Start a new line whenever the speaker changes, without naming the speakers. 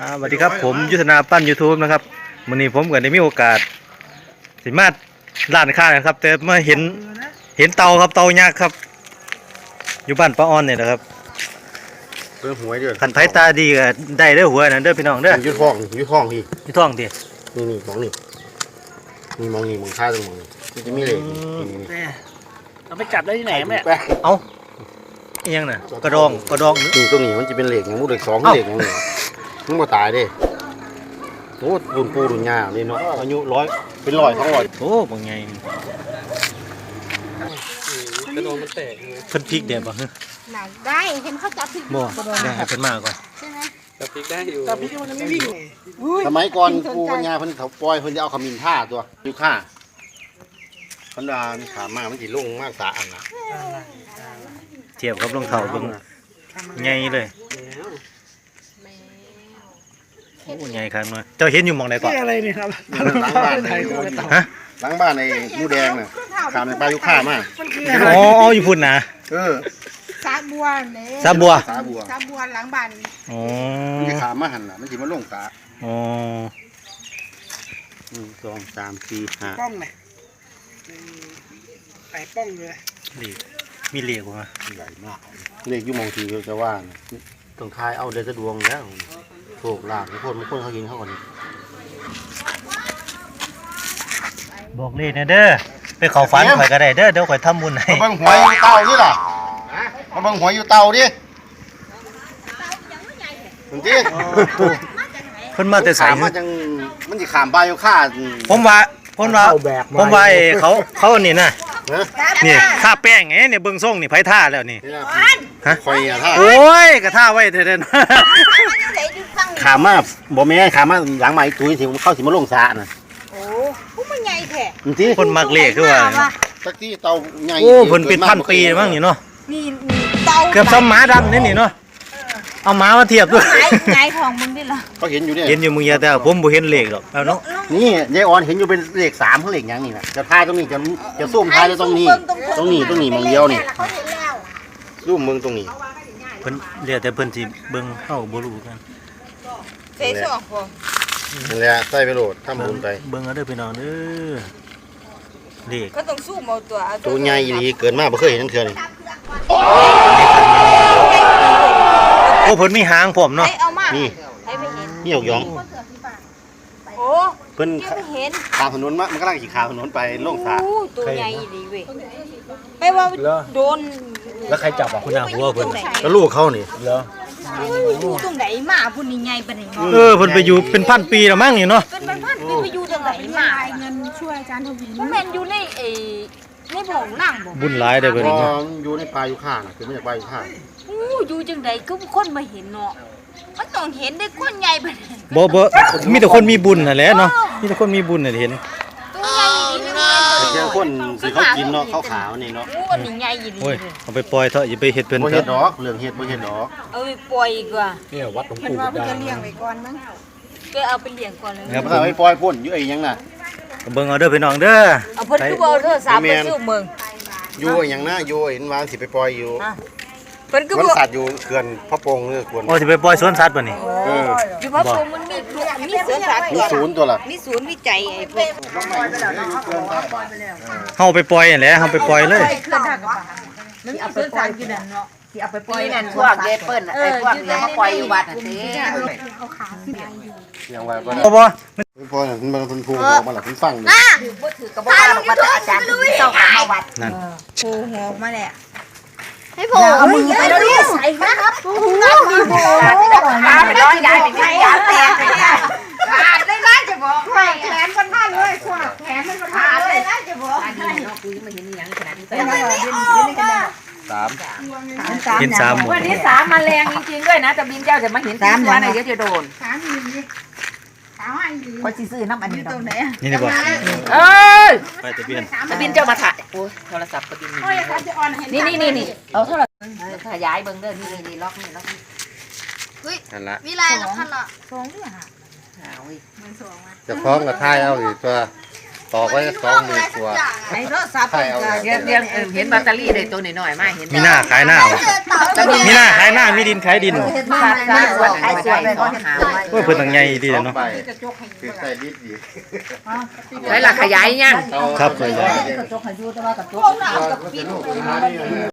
อ่าสวัสดีครับผมยุทธนาปั้น YouTube นะครับวันนี้ผมก็ได้มีโอกาส สิมาร้านค้านะครับ แต่มาเห็นเห็นเตาครับเตายักษ์ครับ อยู่บ้านป้าอ้อนเนี่ยนะครับ
เรื่องหวยเดือด
ขันไผตาดีก็ได้เด้อหัวนั่นเด้อพี่น้องเด้อ
ยืดห้องยืดห้องพี่
ที่ท้องดิ
นี่นี่มองนี่นี่มองนี่มองท่าตรงมองนี่มันจะมีเหล็กนี่นี่นี่
เราไปจับได้ที่ไหนแม่
แป๊ะ
เอาเอียงน่ะ กระดองกระดอง
นี่ตรงนี้มันจะเป็นเหล็กอย่างมูเหล็กสอง
เอ้า
เหล็กอย่างนี้มึงมาตายเด้โอ้ดุนปูดุนยาเลยเนาะอายุร้อยเป็นร้อยสองร้อย
โอ้บางไง
กระโดงมันแตก
เพิ่นพริกเดี๋ยวบ่ฮะ
ไหนได้เห็นเขาจับผิด
บ่ได้ให้เพิ่นมาก่อน
ใช่ไหม
จับพริกได้อยู่จับพริกมันจะไม่วิ่ง
สมัยก่อนปูปัญญาเพิ่นเขาปล่อยเพิ่นจะเอาขมิ้นท่าตัวยุค่าเพันดามันขามากมันสิลงมากสาอันนะ
เทียบกับรองเท้าเบิ่งใหญ่เลยโอ้ใหญ่ครับเนาะเจ้าเห็นอยู่หม่องใดก่อน
นี่อะไรเนี่ยครับ
หลังบ้านใน
ฮะ
หลังบ้านในหมูแดงน่ะขามในปลายุค่ามาก
มันคือ
อ๋ออ๋ออยู่พุ่นนะ
เออ
สาบัวเนี่ย
ซาบัว
สาบัว
สาบัวหลังบ้าน
อ๋อ
มันจะขามมาหันน่ะมันสิมาลงสา
อ๋อ
หนึ่งสองสามสี่ห้า
ป้องไหน ไอ้ป้องเลย
เหล็กมีเหล็กบ่ฮะ
ใหญ่มากเลขอยุ่มองทีเขาจะว่าน่ะต้องทายเอาเดือนสะดวงแล้วโชคลาภทุกคนทุกคนเขากินเขาก่อน
บอกเลขนะเด้อไปเข้าฝันข่อยก็ได้เด้อเดี๋ยวข่อยทำบุญให้
มาเบิ่งหวยอยู่เตานี่ล่ะมาเบิ่งหวยอยู่เตาดิมึงดิ
เพิ่นมาแต่ไส
ขามมาจังมันสิขามบายอยู่ค่า
ผมว่า ผมว่าผมว่าไอ้เขาเขาอันนี่นะ
เนอะ
นี่ท่าแป้งไงเนี่ยเบิ่งส่งนี่ไผท่าแล้วนี่
นี่ล่ะ
ฮะ
คอยอะท่า
โอ้ยก็ท่าไว้เถอะเด้อ
ขามมาบ่แม่นขามมาหลังไม้ตุ้ยสิเข้าสิมาลงสระน่ะ
โอ้ผู้มันใหญ่แท้
มึงดิ
คนมักเลขคือว่า
สักที่เตาใหญ่
โอ้เพิ่นเป็นพันปีมั้งนี่เนาะ
นี่นี่เตา
เกือบซ้ำหมาดำนี่นี่เนาะ เอาหมามาเทียบด้วย
ไหนไหนของมึงดิล่ะ
เขาเห็นอยู่เนี่ย
เห็นอยู่มึงอย่าแต่ผมบ่เห็นเลขหรอกเอาเนาะ
นี่ยายออนเห็นอยู่เป็นเลขสามเขาเลขหยังนี่นะจะทายตรงนี้จะจะซุ่มทายจะตรงนี้ ตรงนี้ตรงนี้มองเดียวนี่
เขาเห็นแล้ว
ซุ่มมึงตรงนี้
เพิ่นเรียกแต่เพิ่นสิเบิ่งเฮาบ่รู้กัน
เฟซสองพวง
นั่นแหละใส่ไปโหลดทำบุญไป
เบิ่งเอาเด้อพี่น้องเด้อเลข
ก็ต้องสู้เอาตัวเอา
ตัวใหญ่อีหลีเกินมากบ่เคยเห็นนั่นเทื่อนี่
อ้เพิ่นมีหางพร้อมเนาะ
ให้เอามา
นี่
ให้ไปเห็น
นี่หยกหยอง
โอ้
เพิ่น
ยังไม่เห็น
ขามถนนมามันกำลังขี่ขามถนนไปลงสระ
โอ้ตัวใหญ่ดีเว้ยไม่ว่าโดน
แล้วใครจับอะ
คุณอาหัวเพิ่น
แล้วลูกเขานี่
เหรอ
อยู่ตรงไหนมาพุ่นนี่ใหญ่ปานไหนเนาะ
เออเพิ่นไปอยู่เป็นพันปีแล้วมั้งนี่เนาะ
เป็นพันๆปีไปอยู่ตรงไหนมาเงินช่วยอาจารย์ทวีมันแม่นอยู่ในเอ ในบ่องนั่งบ่
บุญหลายเด้อเพิ่น
พอ
เนาะ
อยู่ในป่าอยู่ข้างน่ะคือไม่จากป่าอยู่ข้าง
อู้อยู่จังไดก็คนมาเห็นเนาะมันต้องเห็นได้คนใหญ่ปานไหน
บ่บ่มีแต่คนมีบุญนั่นแหละเนาะมีแต่คนมีบุญน่ะเห็น
ตัวใหญ่ดีนะ
แต่เจ้าคนสิเขากินเนาะเขาขาวนี่เนาะ
โอ้อันนี้ใหญ่ดี
โอ้ยเอาไปปล่อยเถอะอย่าไปเฮ็ดเพิ่น
บ่
เถ
เฮ็ด
อะ
ดอกเรื่องเฮ็ดบ่เฮ็ดดอก
เอาไปปล่อยอีกว่า
เนี่ยวัดหลวงปู่
ก็เอาไปเลี้ยงก่อนเลย
ครับ
มันเอาไปปล่อยพ่นอยู่ไอ้หยังน่ะ
เบิ่งเอาเด้อพี่น้องเด้อ
เอาเพิ่นคือบ่เอาโทรศัพท์ไปซื้อเมือง
อยู่ไอ้หยังนะอยู่เห็นว่าสิไปปล่อยอยู่
เพิ่นคือ
มัน
บ่
สัตว์อยู่เขื่อนพระโปงหรือเขื่อน
โอ้สิไปปล่อยสวนสัตว์บ่นี่
เออ
อยู่พระพรหมมันมีมีสวนสัตว์
มีศูนย์ตัวละ
มีศูนย์วิจัยไอ้พวก
เฮาไปปล่อยนั่นแหละเฮาไปปล่อยเลย
มันเอาไปปล่อยที่นั่นเนาะ
ที่เอาไปปล่อยนั่นพวกเยเปิ้ลน่ะไอ้พวกเนี่ยมาปล่อยอยู่วัดน่ะสิ
ยังว่าบ่
บ่บ่
ได้พอน่ะมันมันพูดออกมาแล้วมันฟังอยู่
บ่ถือกระบอกว่าว่าแต่อาจารย์ที่เจ้าของมาวัด
นั่น
โผล่หัวออกมาแหละ
ให้ผมเอามือไปแล้วนี่ใส่ครับโอ้โหมาไปร้อยยายไปไงยายแตกไปเนี่ย
ขาดเลยนะจะบอกให้แขนมันพันเลยขวาแขนมันพันเลยนะจะบอก
อันนี้เนาะคือมาเห็นอย่างขนาดนี้ไป
สาม
เห็นสามหมด
วันนี้สามมาแรงจริงๆด้วยนะแต่บินเจ้าจะมาเห็นสามวันเดี๋ยวจะโดน
สามอีก สามอีก
พอสิซื้อน้ำอันนี้
ตรงไหน
นี่นี่บ่
เอ้ย
ไปตะเบียน
ตะบินเจ้ามาถ่ายโอ้ยโทรศัพท์ตะบิน
โอ้ยอาจารย์จะอ่อนเห็น
นี่นี่นี่นี่เอาโทรศัพท์ขยายเบิ่งเด้อนี่นี่ล็อกนี่ล็อกนี่
นั่นละ
วิไลแล้วพันละสองด้วยฮะ
หาเว้ย
มันสองอะ
จะคล้องกับท้ายเอาอีกตัว ตอกไว้สองหมื่นกว่า
ไอ้โทรศัพท์
ใช่เอา
เรียงเรียงเออเห็นแบตเตอรี่ได้ตัวน้อยๆมาเห็น
มีหน้าขายหน้าว่ะมีหน้าขายหน้ามีดินขายดิน
มาขายสวนขายสวนเขาหาไว้
โอ้ยเพิ่นตั้งใหญ่ดีเนาะ
ไปคือใส่ลิตรดี
ไว้ละขยายยัง
เอา
ครับเคย
ก็
ได้
จะลูกมานี่